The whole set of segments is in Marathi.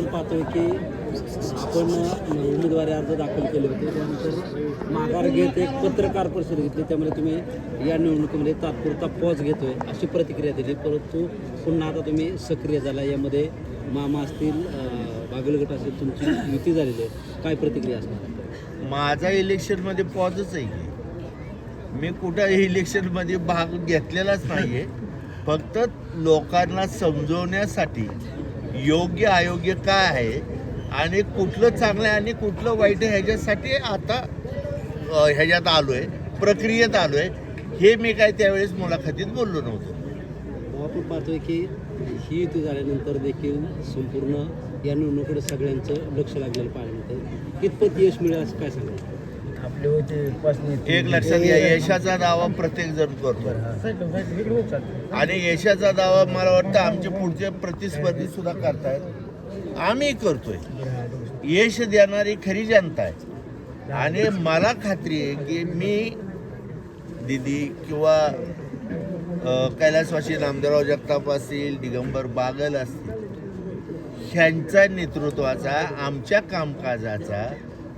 आपण पाहतोय की आपण उमेदवारी अर्ज दाखल केले होते. त्यानंतर माघार घेत एक पत्रकार परिषद घेतली. त्यामुळे तुम्ही या निवडणुकीमध्ये तात्पुरता पॉज घेतोय अशी प्रतिक्रिया दिली. परंतु पुन्हा आता तुम्ही सक्रिय झाला. यामध्ये मामा असतील बागलगट असेल तुमची युती झालेली आहे. काय प्रतिक्रिया असणार? माझा इलेक्शनमध्ये पॉजच आहे मी कुठं इलेक्शनमध्ये भाग घेतलेलाच नाही आहे फक्त लोकांना समजवण्यासाठी योग्य अयोग्य काय आहे आणि कुठलं चांगलं आहे आणि कुठलं वाईट आहे ह्याच्यासाठी आता ह्याच्यात आलो आहे प्रक्रियेत आलो आहे हे मी काय त्यावेळेस मुलाखतीत बोललो नव्हतो. आपण पाहतोय की ही युती झाल्यानंतर देखील संपूर्ण या निवडणुकीकडे सगळ्यांचं लक्ष लागलेलं पाहायला मिळतं कितपत यश मिळेल असं काय सांगाल? आपले होते पाचने एक लक्षात घ्या यशाचा दावा प्रत्येक जण करतो. आणि यशाचा दावा मला वाटतं आमचे पुढचे प्रतिस्पर्धी सुद्धा करतायत. आम्ही करतोय. यश देणारी खरी जनता आहे. आणि मला खात्री आहे की मी दिदी किंवा कैलासवासी नामदेवराव जगताप असतील दिगंबर बागल असतील ह्यांच्या नेतृत्वाचा आमच्या कामकाजाचा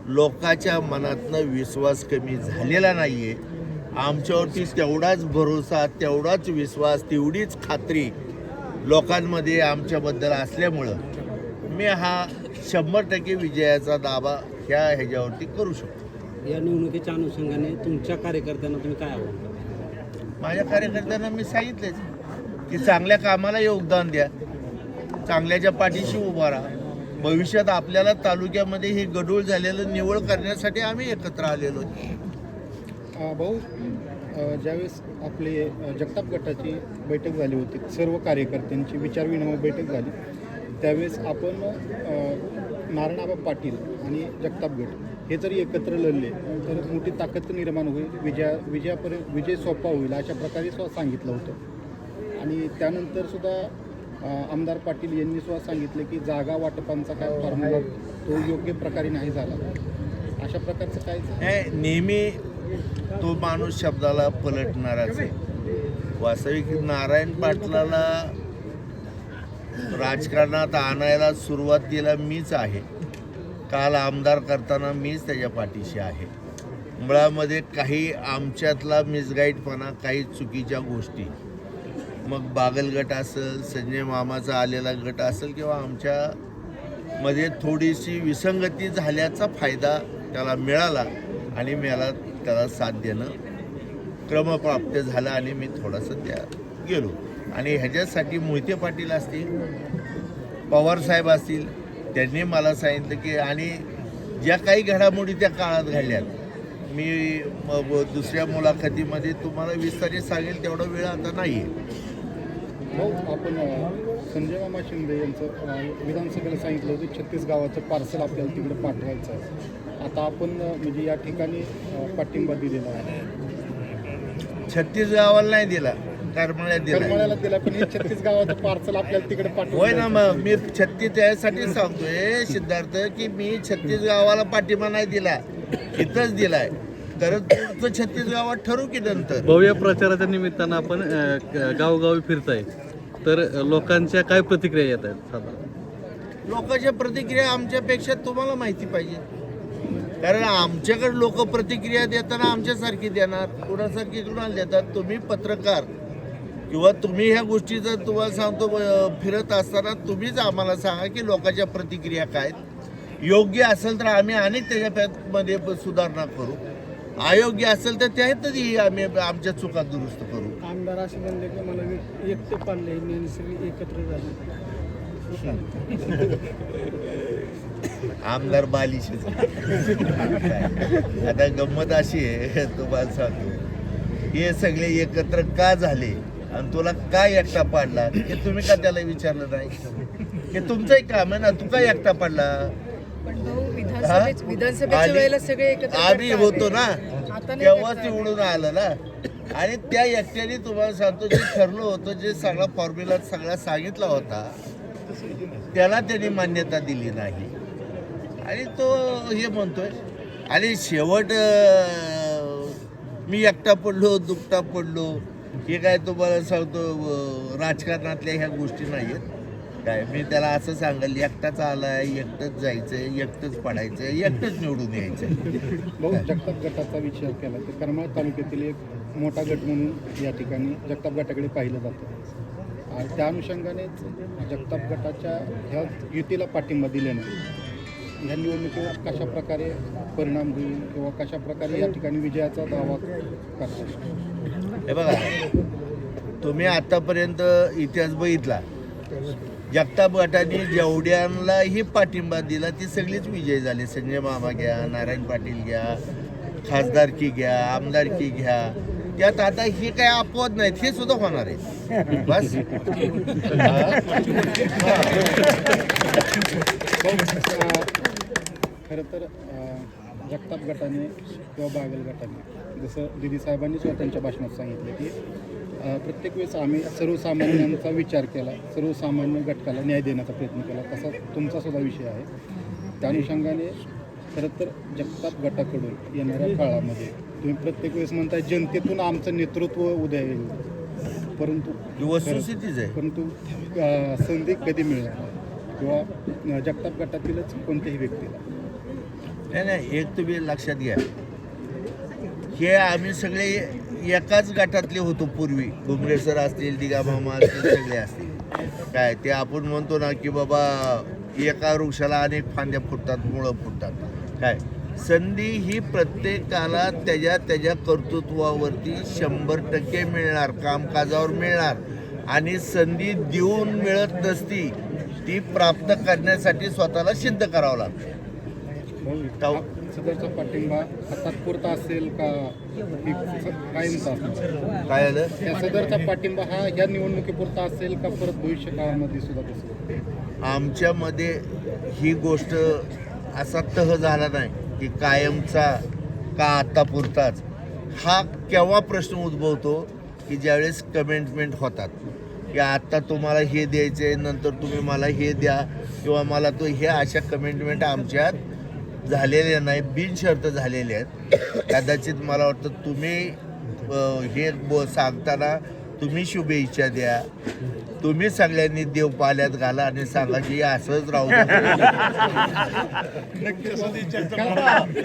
लोकांच्या मनातनं विश्वास कमी झालेला नाही आहे आमच्यावरती तेवढाच भरोसा तेवढाच विश्वास तेवढीच खात्री लोकांमध्ये आमच्याबद्दल असल्यामुळं मी हा शंभर टक्के विजयाचा दावा ह्या ह्याच्यावरती करू शकतो. या निवडणुकीच्या अनुषंगाने तुमच्या कार्यकर्त्यांना तुम्ही काय आव्हान? माझ्या कार्यकर्त्यांना मी सांगितलेच की चांगल्या कामाला योगदान द्या. चांगल्याच्या पाठीशी उभा राहा. भविष्यात आपल्याला तालुक्यामध्ये हे गडूळ झालेलं निवड करण्यासाठी आम्ही एकत्र आलेलो भाऊ ज्यावेळेस आपले जगताप गटाची बैठक झाली होती सर्व कार्यकर्त्यांची विचारविनिमय बैठक झाली त्यावेळेस आपण नारायणाबा पाटील आणि जगताप गट हे जरी एकत्र लढले तर मोठी ताकद निर्माण होईल विजया विजयापर्यंत विजय सोपा होईल अशा प्रकारे सांगितलं होतं. आणि त्यानंतर सुद्धा आमदार पाटील यांनी सुद्धा सांगितलं की जागा वाटपांचा काय फॉर्म्युला तो योग्य प्रकारे नाही झाला. अशा प्रकारचं काय हे नेहमी तो माणूस शब्दाला पलटणाराच आहे. वास्तविक नारायण पाटलाला राजकारणात आणायला सुरुवातीला मीच आहे. काल आमदार करताना मीच त्याच्या पाठीशी आहे. मुळामध्ये काही आमच्यातला मिसगाईडपणा काही चुकीच्या गोष्टी मग बागल गट असेल संजय मामाचा आलेला गट असेल किंवा आमच्या मध्ये थोडीशी विसंगती झाल्याचा फायदा त्याला मिळाला आणि मला त्याला साथ देणं क्रमप्राप्त झालं आणि मी थोडंसं त्या गेलो. आणि ह्याच्यासाठी मोहिते पाटील असतील पवारसाहेब असतील त्यांनी मला सांगितलं की आणि ज्या काही घडामोडी त्या काळात घडल्यात मी दुसऱ्या मुलाखतीमध्ये तुम्हाला विस्तारित सांगेल तेवढा वेळ आता नाही आहे आपण संजय मामा शिंदे यांचं विधानसभेला सांगितलं होतं छत्तीस गावाचं पार्सल आपल्याला तिकडे पाठवायचं आहे. आता आपण म्हणजे या ठिकाणी पाठिंबा दिलेला आहे. छत्तीस गावाला नाही दिला करमळ्यात दिला. करमाळ्याला दिला पण हे छत्तीस गावाचं पार्सल आपल्याला तिकडे होय ना मग मी छत्तीस त्यासाठी सांगतोय सिद्धार्थ की मी छत्तीस गावाला पाठिंबा नाही दिला इथंच दिलाय. पुढचं छत्तीस गावात ठरू की नंतर? भव्य प्रचाराच्या निमित्तानं आपण गावोगावी फिरताय. तर लोकांच्या काय प्रतिक्रिया येत आहेत साधारण? लोकांच्या प्रतिक्रिया आमच्यापेक्षा तुम्हाला माहिती पाहिजे. कारण आमच्याकडे लोक प्रतिक्रिया देताना आमच्यासारखी देणार कुणासारखी कुणाला देतात? तुम्ही पत्रकार. किंवा तुम्ही ह्या गोष्टीचं तुम्हाला सांगतो फिरत असताना तुम्हीच आम्हाला सांगा की लोकांच्या प्रतिक्रिया काय. योग्य असेल तर आम्ही अनेक त्याच्यामध्ये सुधारणा करू. अयोग्य असेल तर त्यातही आम्ही आमच्या चुका दुरुस्त करू. आमदार असे म्हणले की मला एकटे पाडले मी सगळी एकत्र झाली. आमदार बालिशच आता गंमत अशी आहे तुम्हाला सांगतो. हे सगळे एकत्र का झाले? आणि तुला का एकटा पाडला? हे तुम्ही का त्याला विचारलं नाही? हे तुमचंही काम आहे ना तू का एकटा पाडला? हा? विधानसभेच विधानसभेच्या आणि वेळेला सगळे एकत्र आम्ही करतात. होतो ना आता नाही तेव्हा करता ते येत. उडून आलं ना आणि त्या एकट्याने तुम्हाला सांगतो जे ठरलं होतं जे सगळा फॉर्म्युला सगळा सांगितला होता त्याला त्यांनी मान्यता दिली नाही आणि तो हे म्हणतोय आणि शेवट अं, मी एकटा पडलो दुखटा पडलो हे काय तुम्हाला सांगतो अं, राजकारणातल्या ह्या गोष्टी नाही आहेत काय? मी त्याला असं सांगेल एकटाच आलाय एकटंच जायचंय एकटंच पडायचंय एकटंच निवडून यायचंय. भाऊ जगताप गटाचा विचार केला तर करमाळ तालुक्यातील एक मोठा गट म्हणून या ठिकाणी जगताप गटाकडे पाहिलं जातं. आणि त्या अनुषंगानेच जगताप गटाच्या ह्या युतीला पाठिंबा दिल्यानं ह्या निवडणुकीवर कशा प्रकारे परिणाम होईल किंवा कशा प्रकारे या ठिकाणी विजयाचा दावा करता हे बघा तुम्ही आतापर्यंत इतिहास बघितला. जगताप गटाने जेवढ्यांनाही पाठिंबा दिला ती सगळीच विजय झाली. संजय मामा घ्या नारायण पाटील घ्या खासदारकी घ्या आमदारकी घ्या. त्यात आता ही काय अपवाद नाहीत हे सुद्धा होणार आहे. बस. खरं तर जगताप गटाने किंवा बागल गटाने जसं दिदी साहेबांनी सुद्धा त्यांच्या भाषणात सांगितलं की प्रत्येक वेळेस आम्ही सर्वसामान्यांचा विचार केला सर्वसामान्य घटकाला न्याय देण्याचा प्रयत्न केला. तसा तुमचा सुद्धा विषय आहे. त्या अनुषंगाने खरं तर जगताप गटाकडून येणाऱ्या काळामध्ये तुम्ही प्रत्येक वेळेस म्हणताय जनतेतून आमचं नेतृत्व उदय येईल. परंतु परंतु संधी कधी मिळणार किंवा जगताप गटातीलच कोणत्याही व्यक्तीला. नाही नाही एक तुम्ही लक्षात घ्या. हे आम्ही सगळे एकाच गटातले होतो पूर्वी. बुमरे सर असतील दिगामामा असतील सगळे असतील. काय ते आपण म्हणतो ना की बाबा एका वृक्षाला अनेक फांद्या फुटतात मुळं फुटतात. काय संधी ही प्रत्येकाला त्याच्या त्याच्या कर्तृत्वावरती शंभर टक्के मिळणार कामकाजावर मिळणार. आणि संधी देऊन मिळत नसती ती प्राप्त करण्यासाठी स्वतःला सिद्ध करावं लागतं. ताऊ. सदरचा पाठिंबा हा तात्पुरता असेल का? कायमचा असेल काय आलं सदरचा पाठिंबा हा या निवडणुकीपुरता असेल का? परत भविष्य काळामध्ये सुद्धा तसं आमच्यामध्ये ही गोष्ट असा तह झाला नाही की कायमचा का आता पुरताच. हा केव्हा प्रश्न उद्भवतो की ज्यावेळेस कमेंटमेंट होतात. की आत्ता तुम्हाला हे द्यायचे नंतर तुम्ही मला हे द्या किंवा मला तो हे अशा कमेंटमेंट आमच्यात झालेल्या नाही बिनशर्त झालेल्या आहेत. कदाचित मला वाटतं तुम्ही हे बो सांगताना तुम्ही शुभेच्छा द्या. तुम्ही सगळ्यांनी देव पाल्यात घाला आणि सांगा की असंच राहू द्या.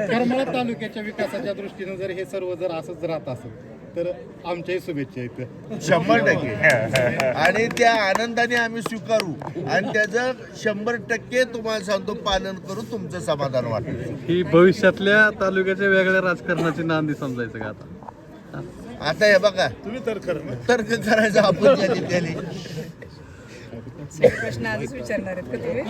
करमाळा तालुक्याच्या विकासाच्या दृष्टीनं जर हे सर्व जर असंच राहत असेल तर आमच्याही शुभेच्छा आहेत शंभर टक्के. आणि त्या आनंदाने आम्ही स्वीकारू. आणि त्याचं शंभर टक्के तुम्हाला सांगतो पालन करू तुमचं समाधान वाटेल. ही भविष्यातल्या तालुक्याच्या वेगळ्या राजकारणाची नांदी समजायचं का आता? आता हे बघा. तुम्ही तर्क तर्क करायचं आपण त्याने प्रश्न आधीच विचारणार आहेत का तुम्ही